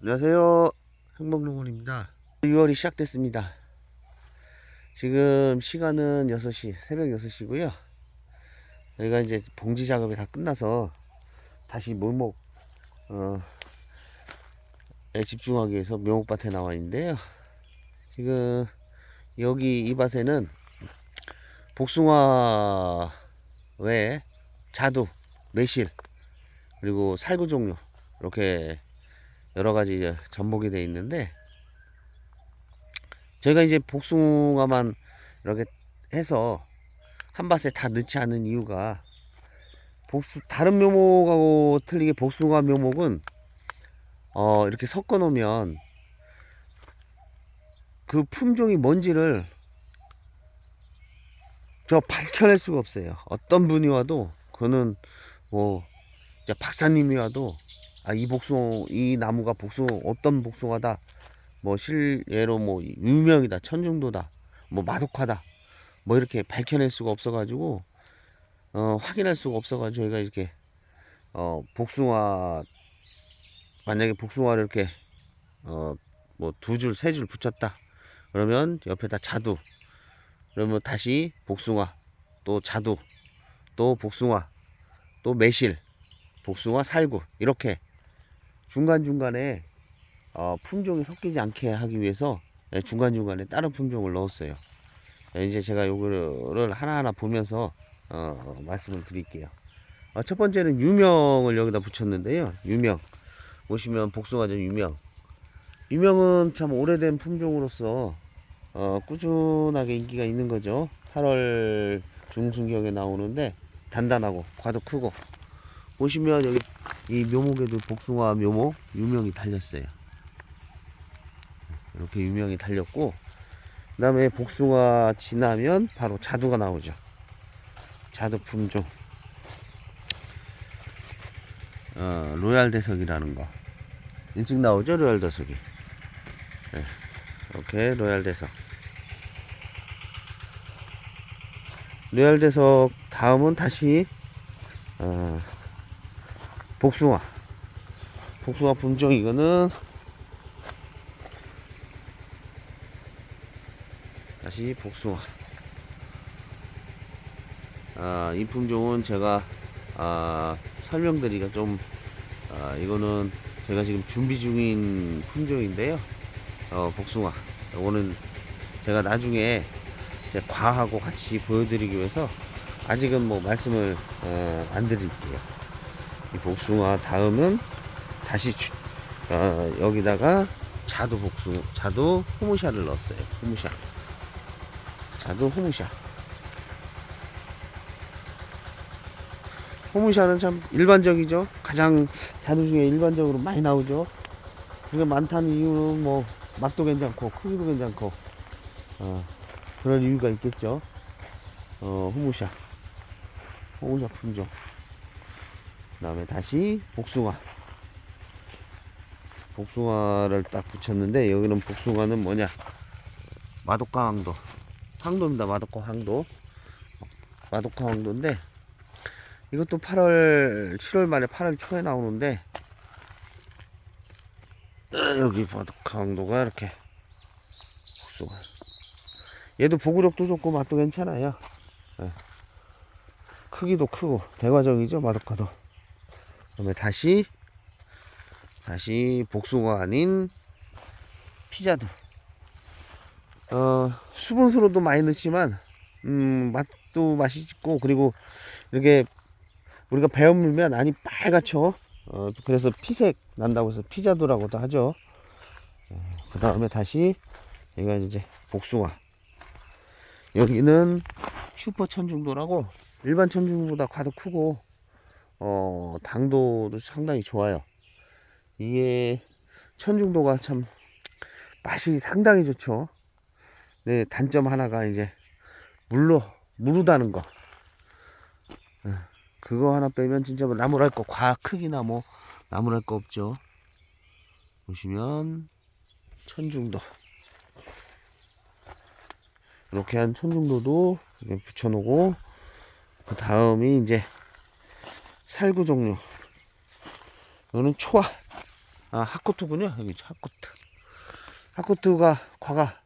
안녕하세요. 행복농원입니다. 6월이 시작됐습니다. 지금 시간은 6시, 새벽 6시고요. 저희가 이제 봉지 작업이 다 끝나서 다시 묘목, 어, 에 집중하기 위해서 묘목밭에 나와 있는데요. 지금 여기 이 밭에는 복숭아 외에 자두, 매실, 그리고 살구 종류 이렇게 여러 가지 접목이 되어 있는데 저희가 이제 복숭아만 이렇게 해서 한 밭에 다 넣지 않은 이유가 복수 다른 묘목하고 틀리게 복숭아 묘목은 어 이렇게 섞어 놓으면 그 품종이 뭔지를 저 밝혀낼 수가 없어요. 어떤 분이 와도 그거는 뭐 박사님이 와도 아 이 복숭 이 나무가 복숭 어떤 복숭아다. 뭐 실예로 뭐 유명이다 천중도다 뭐 마독하다 뭐 이렇게 밝혀낼 수가 없어 가지고 어 확인할 수가 없어 가지고 저희가 이렇게 어 복숭아 만약에 복숭아를 이렇게 어 뭐 두 줄 세 줄 붙였다. 그러면 옆에다 자두. 그러면 다시 복숭아 또 자두 또 복숭아 또 매실 복숭아 살구 이렇게 중간중간에 어, 품종이 섞이지 않게 하기 위해서 예, 중간중간에 다른 품종을 넣었어요. 예, 이제 제가 요거를 하나하나 보면서 어, 말씀을 드릴게요. 어, 첫 번째는 유명을 여기다 붙였는데요. 유명. 보시면 복숭아죠, 유명. 유명은 참 오래된 품종으로서 어, 꾸준하게 인기가 있는 거죠. 8월 중순경에 나오는데 단단하고 과도 크고 보시면 여기 이 묘목에도 복숭아 묘목 유명이 달렸어요. 이렇게 유명이 달렸고 그 다음에 복숭아 지나면 바로 자두가 나오죠. 자두 품종 어, 로얄 대석이라는 거 일찍 나오죠 로얄 대석이 네, 이렇게 로얄 대석 로얄 대석 다음은 다시 어, 복숭아. 복숭아 품종 이거는 다시 복숭아. 아, 이 품종은 제가 아, 설명드리기가 좀 아, 이거는 제가 지금 준비 중인 품종인데요. 어, 복숭아. 이거는 제가 나중에 제 과하고 같이 보여드리기 위해서 아직은 뭐 말씀을 어, 안 드릴게요 이 복숭아 다음은 다시 주- 어, 여기다가 자두 복숭 자두 호무샤를 넣었어요. 호무샤. 자두 호무샤. 호무샤는 참 일반적이죠. 가장 자두 중에 일반적으로 많이 나오죠. 그게 많다는 이유는 뭐 맛도 괜찮고 크기도 괜찮고 어, 그런 이유가 있겠죠. 어, 호무샤. 호무샤 품종 그 다음에 다시 복숭아. 복숭아를 딱 붙였는데 여기는 복숭아는 뭐냐? 마독가 황도. 황도입니다. 마독가 황도. 마독가 황도인데 이것도 8월 7월 말에 8월 초에 나오는데 어, 여기 마독가 황도가 이렇게 복숭아. 얘도 보구력도 좋고 맛도 괜찮아요. 예. 크기도 크고 대과정이죠 마독가도 그다음에 다시 다시 복숭아 아닌 피자도. 어 수분수로도 많이 넣지만 음 맛도 맛있고 그리고 이렇게 우리가 배워 물면 안이 빨갛죠. 어 그래서 피색 난다고 해서 피자도라고도 하죠. 어, 그 다음에 다시 얘가 이제 복숭아. 여기는 슈퍼 천중도라고 일반 천중보다 과도 크고 어 당도도 상당히 좋아요. 이게 천중도가 참 맛이 상당히 좋죠. 네 단점 하나가 이제 물로 무르다는 거. 예, 그거 하나 빼면 진짜 뭐 나무랄 거 과 크기나 뭐 나무랄 거 없죠. 보시면 천중도 이렇게 한 천중도도 붙여놓고 그 다음이 이제 살구 종류 이거는 초아 아, 핫코트군요. 여기 있죠, 핫코트. 핫코트가 과가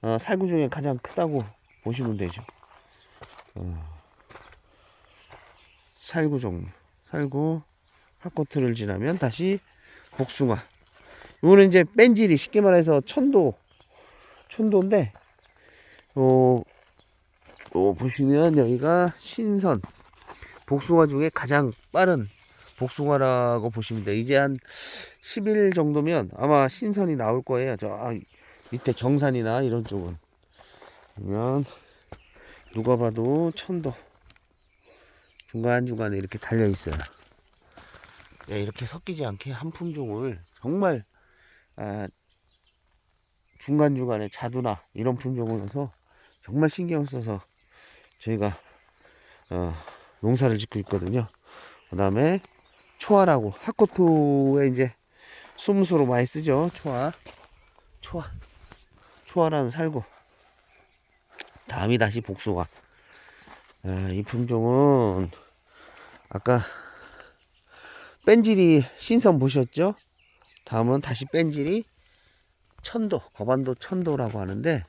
어, 살구 중에 가장 크다고 보시면 되죠. 어, 살구 종류. 살구 핫코트를 지나면 다시 복숭아. 이거는 이제 뺀질이 쉽게 말해서 천도 천도인데 어, 어 보시면 여기가 신선 복숭아 중에 가장 빠른 복숭아라고 보시면 돼요. 이제 한 10일 정도면 아마 신선이 나올 거예요. 저 아, 밑에 경산이나 이런 쪽은. 그러면 누가 봐도 천도 중간중간에 이렇게 달려 있어요. 네, 이렇게 섞이지 않게 한 품종을 정말 아, 중간중간에 자두나 이런 품종을 넣어서 정말 신경 써서 저희가 어, 농사를 짓고 있거든요. 그 다음에 초아라고 핫코트에 이제 수무수로 많이 쓰죠. 초아, 초아, 초아라는 살구. 다음이 다시 복숭아. 아, 이 품종은 아까 뺀질이 신선 보셨죠? 다음은 다시 뺀질이 천도, 거반도 천도라고 하는데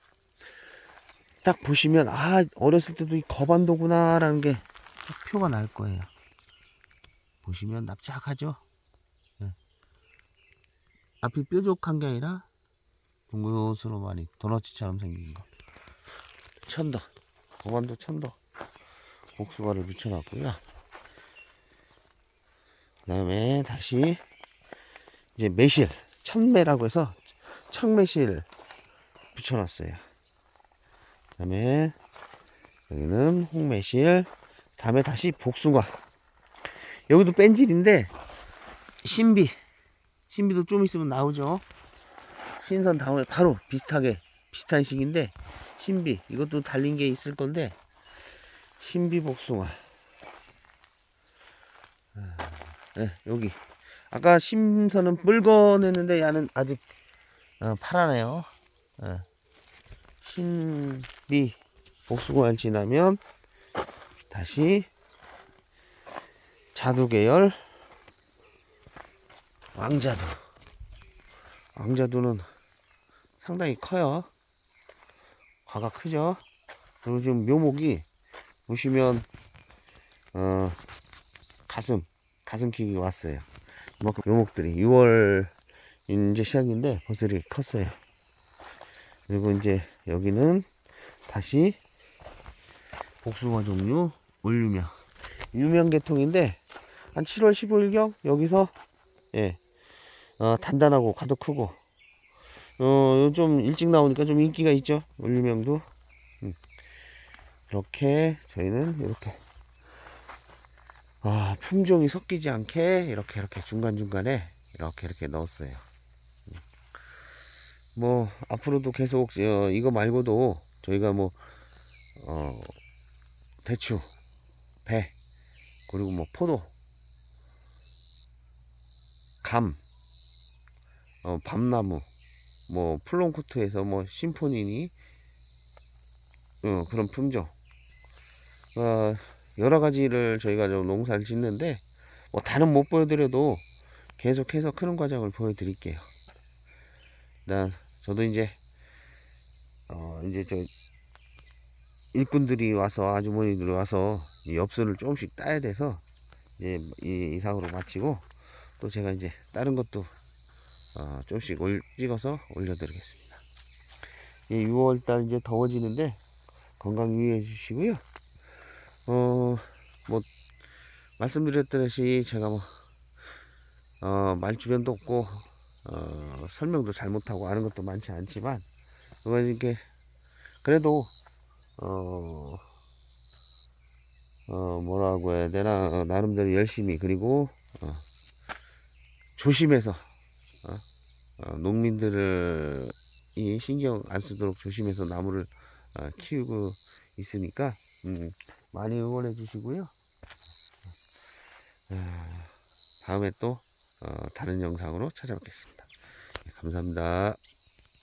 딱 보시면 아 어렸을 때도 이 거반도구나라는 게 표가 날 거예요. 보시면 납작하죠? 네. 앞이 뾰족한 게 아니라 둥그스로 많이 도너츠처럼 생긴 거. 천도, 거반도 천도. 복숭아를 붙여놨고요. 그 다음에 다시 이제 매실, 천매라고 해서 청매실 붙여놨어요. 그 다음에 여기는 홍매실, 다음에 다시 복숭아. 여기도 뺀질인데 신비, 신비도 좀 있으면 나오죠. 신선 다음에 바로 비슷하게 비슷한 식인데 신비 이것도 달린 게 있을 건데 신비 복숭아. 아, 네, 여기 아까 심선은 붉어냈는데 얘는 아직 어, 파라네요. 예. 신비 복숭아를 지나면 다시 자두 계열 왕자두. 왕자두는 상당히 커요. 과가 크죠. 그리고 지금 묘목이 보시면 어 가슴 가슴 키기 왔어요. 이만큼 묘목들이 6월 이제 시작인데 이렇게 컸어요. 그리고 이제 여기는 다시 복숭아 종류 올유명 유명 계통인데 한 7월 15일경 여기서 예 어, 단단하고 가도 크고 어좀 일찍 나오니까 좀 인기가 있죠 올유명도 음. 이렇게 저희는 이렇게 아 품종이 섞이지 않게 이렇게 이렇게 중간 중간에 이렇게 이렇게 넣었어요. 음. 뭐 앞으로도 계속 어, 이거 말고도 저희가 뭐 어, 대추, 배, 그리고 뭐 포도, 감, 어, 밤나무, 뭐 플롱코트에서 뭐 심포니니 어, 그런 품종 어, 여러 가지를 저희가 좀 농사를 짓는데 뭐 다는 못 보여드려도 계속해서 크는 과정을 보여드릴게요. 난 저도 이제 어 이제 저 일꾼들이 와서 아주머니들이 와서 이 엽수를 조금씩 따야 돼서 이제 이 이상으로 마치고 또 제가 이제 다른 것도 어 조금씩 올, 찍어서 올려드리겠습니다. 이 6월달 이제 더워지는데 건강 유의해 주시고요. 어, 뭐, 말씀드렸듯이 제가 뭐, 어, 말 주변도 없고, 어, 설명도 잘못하고 아는 것도 많지 않지만, 그건 이렇게, 그래도, 어, 어, 뭐라고 해야 되나, 어, 나름대로 열심히, 그리고, 어, 조심해서, 어, 어, 농민들을, 이 신경 안 쓰도록 조심해서 나무를 어, 키우고 있으니까, 음, 많이 응원해 주시고요. 아, 다음에 또 어, 다른 영상으로 찾아뵙겠습니다. 네, 감사합니다.